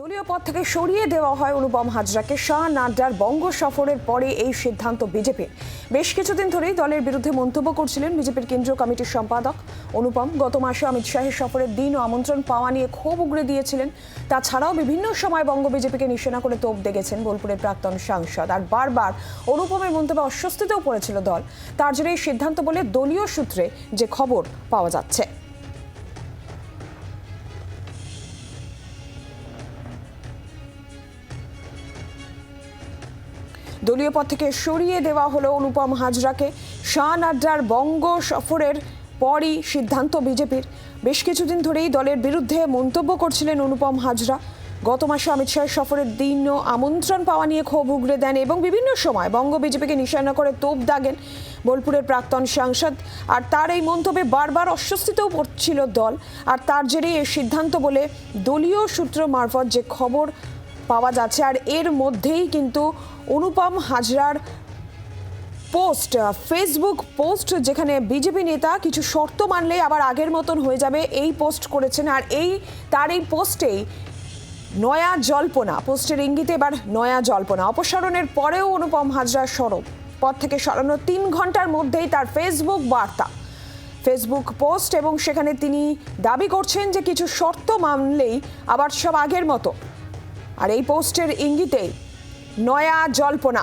দলীয় পদ থেকে সরিয়ে দেওয়া হয় অনুপম হাজরাকে। শাহ নাড্ডার বঙ্গ সফরের পরে এই সিদ্ধান্ত বিজেপির। বেশ কিছুদিন ধরেই দলের বিরুদ্ধে মন্তব্য করছিলেন বিজেপির কেন্দ্রীয় কমিটির সম্পাদক অনুপম। গত মাসে অমিত শাহের সফরের দিন ও আমন্ত্রণ পাওয়া নিয়ে ক্ষোভ উগড়ে দিয়েছিলেন। তাছাড়াও বিভিন্ন সময় বঙ্গ বিজেপিকে নিশানা করে তোপ দেখেছেন বোলপুরের প্রাক্তন সাংসদ। আর বারবার অনুপমের মন্তব্যে অস্বস্তিতেও পড়েছিল দল। তার জন্য এই সিদ্ধান্ত বলে দলীয় সূত্রে যে খবর পাওয়া যাচ্ছে। দলীয় পদ থেকে সরিয়ে দেওয়া হলো অনুপম হাজরাকে। শাহ নাড্ডার বঙ্গ সফরের পরই সিদ্ধান্ত বিজেপির। বেশ কিছুদিন ধরেই দলের বিরুদ্ধে মন্তব্য করছিলেন অনুপম হাজরা। গত মাসে অমিত শাহের সফরের দিন আমন্ত্রণ পাওয়া নিয়ে ক্ষোভ উগড়ে দেন এবং বিভিন্ন সময় বঙ্গ বিজেপিকে নিশানা করে তোপ দাগেন বোলপুরের প্রাক্তন সাংসদ। আর তার এই মন্তব্যে বারবার অস্বস্তিতেও পড়ছিল দল। আর তার জেরেই এই সিদ্ধান্ত বলে দলীয় সূত্র মারফত যে খবর পাওয়া যাচ্ছে। আর এর মধ্যেই কিন্তু অনুপম হাজরার পোস্ট ফেসবুক পোস্ট, যেখানে বিজেপি নেতা কিছু শর্ত মানলে আবার আগের মতন হয়ে যাবে এই পোস্ট করেছেন। আর এই, তার এই পোস্টেই নয়া জল্পনা, পোস্টের ইঙ্গিতে এবার নয়া জল্পনা। অপসারণের পরেও অনুপম হাজরা সরব। পদ থেকে সরানো তিন ঘণ্টার মধ্যেই তার ফেসবুক বার্তা। ফেসবুক পোস্ট এবং সেখানে তিনি দাবি করছেন যে কিছু শর্ত মানলেই আবার সব আগের মতো। আর এই পোস্টের ইঙ্গিতে নয়া জল্পনা।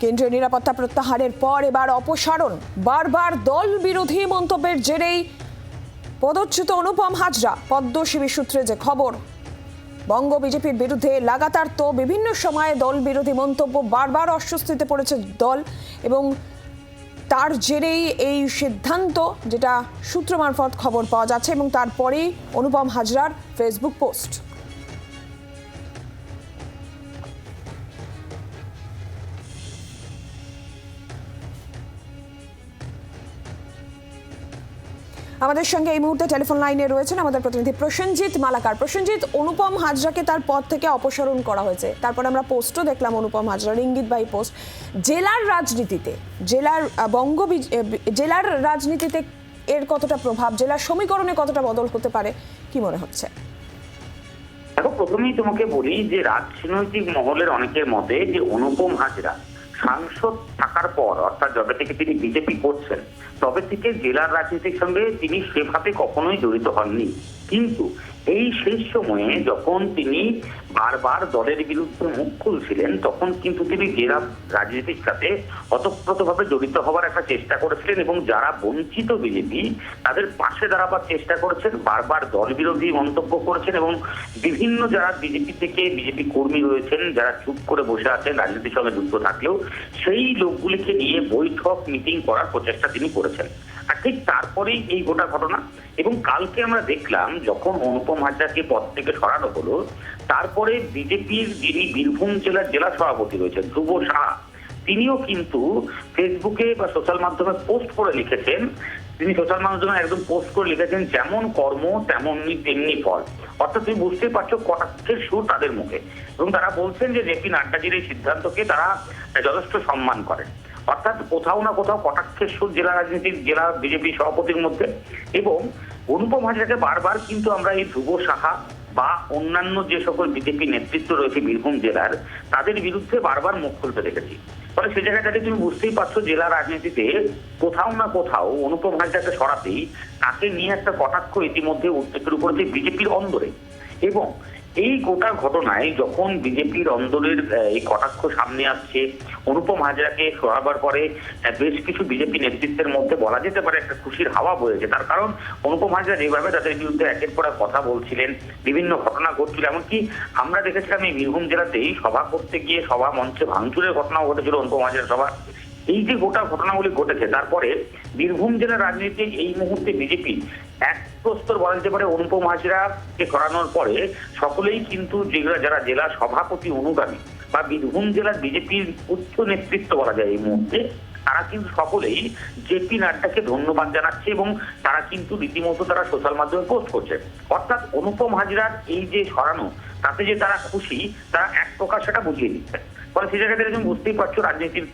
কেন্দ্রীয় নিরাপত্তা প্রত্যাহারের পর এবার অপসারণ। বারবার দল বিরোধী মন্তব্যের জেরেই পদচ্যুত অনুপম হাজরা পদ্মশিবী সূত্রে যে খবর। বঙ্গ বিজেপির বিরুদ্ধে লাগাতার তো বিভিন্ন সময়ে দল বিরোধী মন্তব্য বারবার অস্বস্তিতে পড়েছে দল এবং তার জেরেই এই সিদ্ধান্ত, যেটা সূত্র মারফত খবর পাওয়া যাচ্ছে এবং তারপরেই অনুপম হাজরার ফেসবুক পোস্ট আমাদের সঙ্গে এই মুহূর্তে টেলিফোন লাইনে রয়েছেন আমাদের প্রতিনিধি প্রসেনজিৎ মালাকার। প্রসেনজিৎ, অনুপম হাজরাকে তার পদ থেকে অপসারণ করা হয়েছে। তারপর আমরা পোস্টও দেখলাম অনুপম হাজরার ইঙ্গিত বাই পোস্ট। জেলার রাজনীতিতে, জেলার বঙ্গ জেলার রাজনীতিতে এর কতটা প্রভাব, জেলার সমীকরণে কতটা বদল হতে পারে, কি মনে হচ্ছে? দেখো, প্রথমেই তোমাকে বলি যে রাজনৈতিক মহলের অনেকের মতে যে অনুপম হাজরা সাংসদ থাকার পর, অর্থাৎ যবে থেকে তিনি বিজেপি করছেন, তবে থেকে জেলার রাজনীতির সঙ্গে তিনি সেভাবে কখনোই জড়িত হননি। কিন্তু এই শেষ সময়ে যখন তিনি বারবার দলের বিরুদ্ধে মুখ খুলছিলেন, তখন কিন্তু তিনি জেলা রাজনীতির সাথে অতপ্রতভাবে জড়িত হওয়ার একটা চেষ্টা করেছিলেন এবং যারা বঞ্চিত বিজেপি, তাদের পাশে দাঁড়াবার চেষ্টা করেছেন, বারবার দল বিরোধী মন্তব্য করেছেন এবং বিভিন্ন যারা বিজেপি থেকে বিজেপি কর্মী রয়েছেন, যারা চুপ করে বসে আছেন, রাজনীতির সঙ্গে যুক্ত থাকলেও, সেই লোকগুলিকে নিয়ে বৈঠক, মিটিং করার প্রচেষ্টা তিনি করেছেন। ঠিক তারপরেই এই গোটা ঘটনা। এবং কালকে আমরা দেখলাম, যখন অনুপম হাজরাকে পদ থেকে সরানো হলো, তারপরে বিজেপির যিনি বীরভূম জেলার জেলা সভাপতি রয়েছেন, ধ্রুব সাহা, তিনিও কিন্তু ফেসবুকে বা সোশ্যাল মাধ্যমে পোস্ট করে লিখেছেন। তিনি সোশ্যাল মাধ্যমে একদম পোস্ট করে লিখেছেন, যেমন কর্ম, তেমনই তেমনি ফল। অর্থাৎ তুমি বুঝতেই পারছ কটাক্ষের সুর তাদের মুখে। এবং তারা বলছেন যে জেপি নাড্ডাজির এই সিদ্ধান্তকে তারা যথেষ্ট সম্মান করেন। অর্থাৎ কোথাও না কোথাও কটাক্ষের সুর জেলা রাজনীতির জেলা বিজেপি সভাপতির মধ্যে এবং অনুপম হাজরাকে বারবার কিন্তু আমরা এই ধ্রুব সাহা বা অন্যান্য যে সকল বিজেপি নেতৃত্ব রয়েছে বীরভূম জেলার, তাদের বিরুদ্ধে বারবার মুখ খুলতে দেখেছি। ফলে সে জায়গাটাতে তুমি বুঝতেই পারছ জেলা রাজনীতিতে কোথাও না কোথাও অনুপম হাজরাকে সরাতেই তাকে নিয়ে একটা কটাক্ষ ইতিমধ্যে শুরু করেছে বিজেপির অন্দরে। এবং এই গোটা ঘটনায় যখন বিজেপির অন্দরের এই কটাক্ষ সামনে আসছে, অনুপম হাজরাকে সরাবার পরে বেশ কিছু বিজেপি নেতৃত্বের মধ্যে বলা যেতে পারে একটা খুশির হাওয়া বয়েছে। তার কারণ, অনুপম হাজরা যেভাবে তাদের বিরুদ্ধে একের পর কথা বলছিলেন, বিভিন্ন ঘটনা ঘটছিল, এমনকি আমরা দেখেছিলাম এই বীরভূম জেলাতেই সভা করতে গিয়ে সভা মঞ্চে ভাঙচুরের ঘটনাও ঘটেছিল অনুপম হাজরা সভা এই যে গোটা ঘটনাগুলি ঘটেছে, তারপরে বীরভূম জেলার রাজনীতি এই মুহূর্তে বিজেপি এক প্রস্তর বলা যেতে পারে অনুপম হাজরাকে করানোর পরে সকলেই কিন্তু যেগুলো যারা জেলা সভাপতি অনুগামী বা বীরভূম জেলার বিজেপির উচ্চ নেতৃত্ব বলা যায় এই মুহূর্তে, তারা কিন্তু সকলেই জেপি নাড্ডাকে ধন্যবাদ জানাচ্ছে এবং তারা কিন্তু রীতিমতো তারা সোশ্যাল মাধ্যমে পোস্ট করছে। অর্থাৎ অনুপম হাজরার এই যে সরানো, তাতে যে তারা খুশি, তারা এক প্রকার সেটা বুঝিয়ে দিচ্ছে। ফলে সেই জায়গাতে তুমি বুঝতেই পারছ রাজনীতির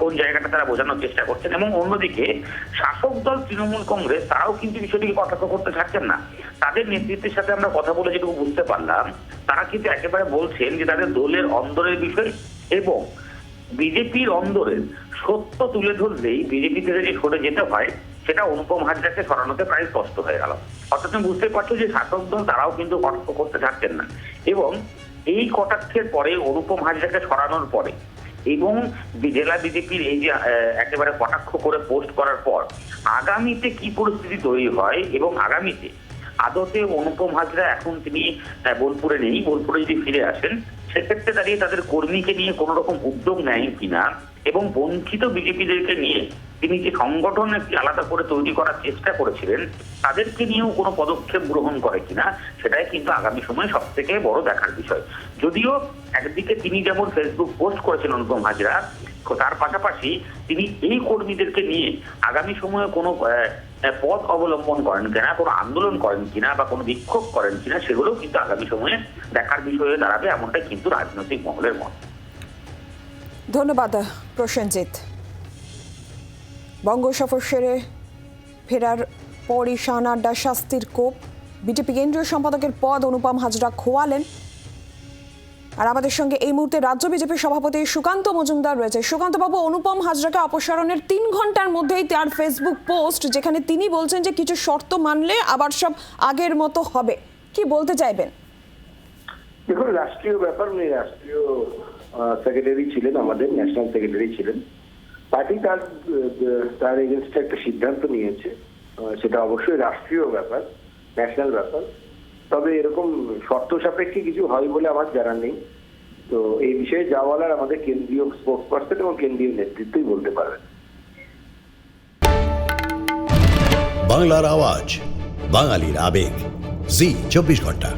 কোন জায়গাটা তারা বোঝানোর চেষ্টা করছেন। এবং অন্যদিকে শাসক দল তৃণমূল কংগ্রেস, তারাও কিন্তু বিষয়টিকে কটাক্ষ করতে থাকছেন না। তাদের নেতৃত্বের সাথে আমরা কথা বলে যেটুকু বুঝতে পারলাম, তারা কিন্তু একেবারে বলছেন যে তাদের দলের অন্দরের বিষয় এবং বিজেপির অন্দরের সত্য তুলে ধরলেই বিজেপি থেকে যে সরে যেতে হয়, সেটা অনুপম হাজরাকে সরানোতে প্রায় স্পষ্ট হয়ে গেল। অর্থাৎ তুমি বুঝতে পারছ যে শাসক দল তারাও কিন্তু কটাক্ষ করতে থাকছেন না। এবং এই কটাক্ষের পরে অনুপম হাজরাকে সরানোর পরে এবং জেলা বিজেপির এই যে একেবারে কটাক্ষ করে পোস্ট করার পর আগামীতে কি পরিস্থিতি তৈরি হয় এবং আগামীতে আদতে অনুপম হাজরা এখন তিনি বোলপুরে নেই, বোলপুরে যদি ফিরে আসেন, সেক্ষেত্রে দাঁড়িয়ে তাদের কর্মীকে নিয়ে কোনো রকম উদ্যোগ নেয় কিনা? এবং বঞ্চিত বিজেপিদেরকে নিয়ে তিনি যে সংগঠন একটি আলাদা করে তৈরি করার চেষ্টা করেছিলেন, তাদেরকে নিয়েও কোনো পদক্ষেপ গ্রহণ করে কিনা, সেটাই কিন্তু আগামী সময় সব থেকে বড় দেখার বিষয়। যদিও একদিকে তিনি যেমন ফেসবুক পোস্ট করেছেন অনুপম হাজরা, তার পাশাপাশি তিনি এই কর্মীদেরকে নিয়ে আগামী সময়ে কোনো পথ অবলম্বন করেন কিনা, কোনো আন্দোলন করেন কিনা বা কোনো বিক্ষোভ করেন কিনা, সেগুলোও কিন্তু আগামী সময়ে দেখার বিষয়ে দাঁড়াবে, এমনটাই কিন্তু রাজনৈতিক মহলের মত। ধন্যবাদ। প্রসেনজিৎ। বঙ্গ সফর সেরে ফেরার পরই শাহ আড্ডা শাস্তির কোপ। বিজেপি কেন্দ্রীয় সম্পাদকের পদ অনুপম হাজরা খোয়ালেন। আর আমাদের সঙ্গে এই মুহূর্তে রাজ্য বিজেপির সভাপতি সুকান্ত মজুমদার রয়েছে। সুকান্ত বাবু, অনুপম হাজরাকে অপসারণের তিন ঘণ্টার মধ্যেই তার ফেসবুক পোস্ট, যেখানে তিনি বলছেন যে কিছু শর্ত মানলে আবার সব আগের মতো হবে। কি বলতে চাইবেন? দেখুন, রাষ্ট্রীয় ব্যাপার উনি রাষ্ট্রীয় সেক্রেটারি ছিলেন আমাদের ন্যাশনাল সেক্রেটারি ছিলেন। পার্টি তার তার এগেনস্টে একটা সিদ্ধান্ত নিয়েছে। সেটা অবশ্যই রাষ্ট্রীয় ব্যাপার ন্যাশনাল ব্যাপার। তবে এরকম শর্ত সাপেক্ষে কিছু হয় বলে আমার জানা নেই। তো এই বিষয়ে যা বলার আমাদের কেন্দ্রীয় স্পোর্টস পার্সন এবং কেন্দ্রীয় নেতৃত্বই বলতে পারবেন। বাংলার আওয়াজ, বাঙালির আবেগ। জি, চব্বিশ ঘণ্টা।